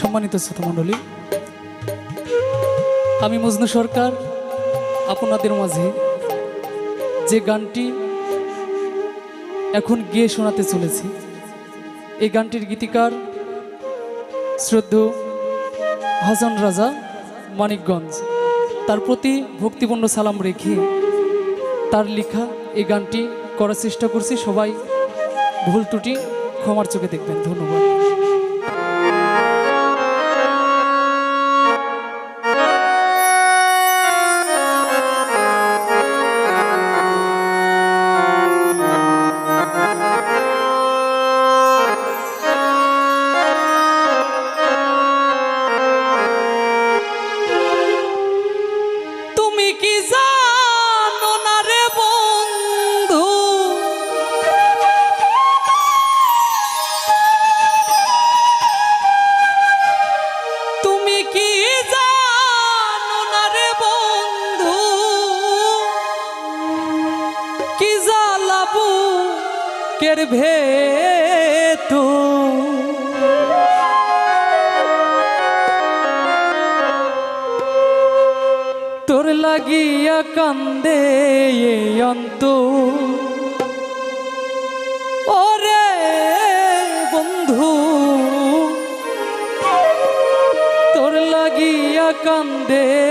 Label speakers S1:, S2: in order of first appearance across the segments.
S1: সম্মানিত শ্রোতামণ্ডলী, আমি মজনু সরকার, আপনাদের মাঝে যে গানটি এখন গিয়ে শোনাতে চলেছি, এই গানটির গীতিকার শ্রদ্ধ হাসান রাজা মানিকগঞ্জ। তার প্রতি ভক্তিপূর্ণ সালাম রেখে তার লেখা এই গানটি করার চেষ্টা করছি। সবাই ভুল ত্রুটি ক্ষমার চোখে দেখবেন। ধন্যবাদ। কের ভেতু। তোর লাগিয়া কান্দে অন্ত। ওরে বন্ধু তোর লাগিয়া কান্দে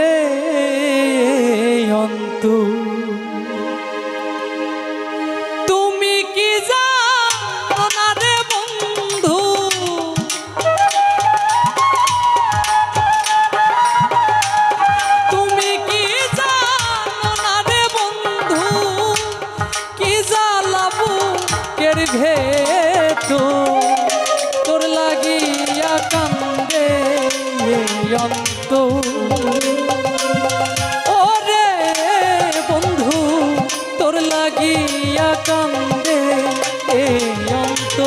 S1: অন্ত ওরে বন্ধু তোর লাগিয়া কান্দে এই অন্ত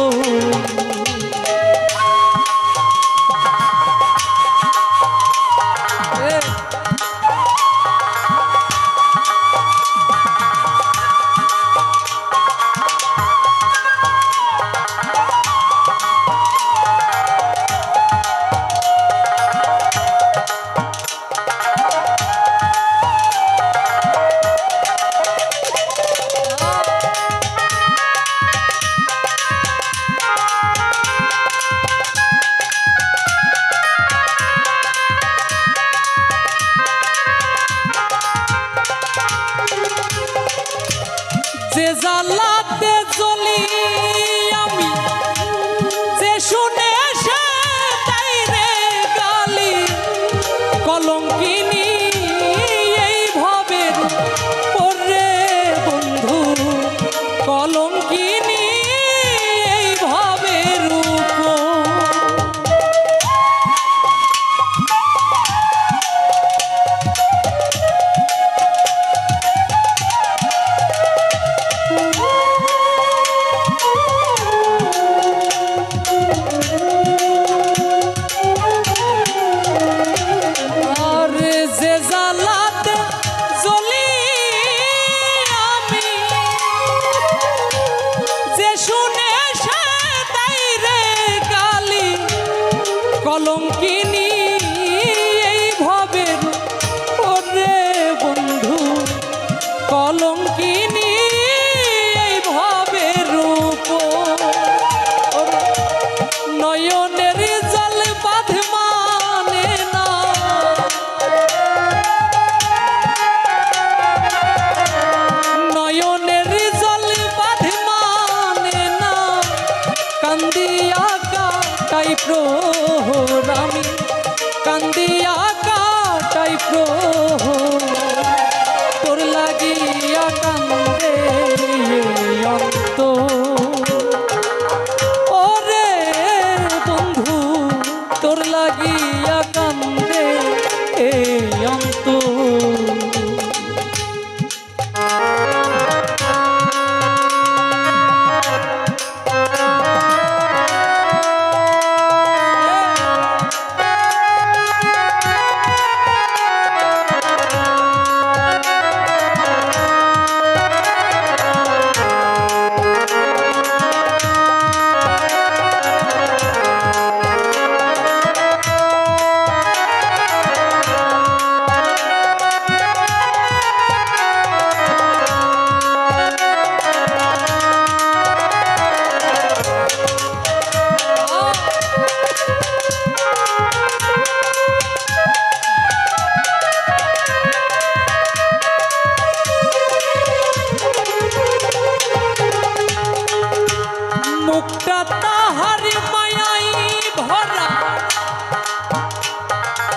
S1: মুখটা তাহার মায়াই ভরা।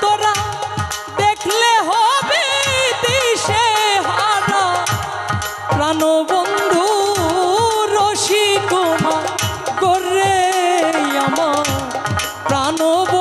S1: তোরা দেখলে হবে দিশে হারা। প্রাণবন্ধু রসিকমা করে আমার। প্রাণব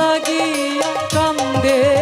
S1: লাগিয়া কান্দে।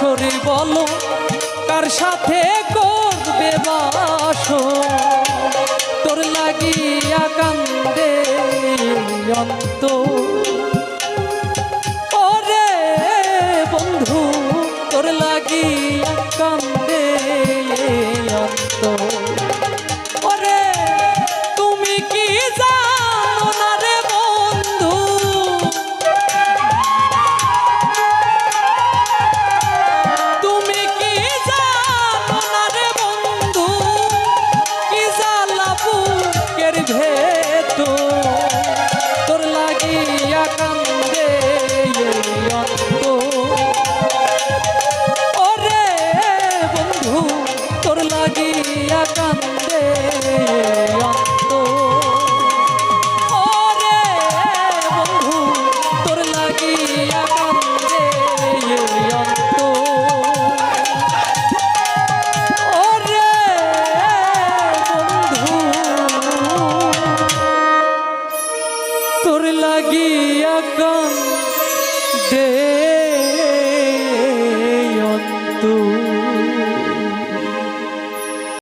S1: হাসরে বলো, কার সাথে করবে বাস তোর লাগিয়া কান্দে অন্ত ওরে বন্ধু, তোর লাগিয়া কান্দে অন্ত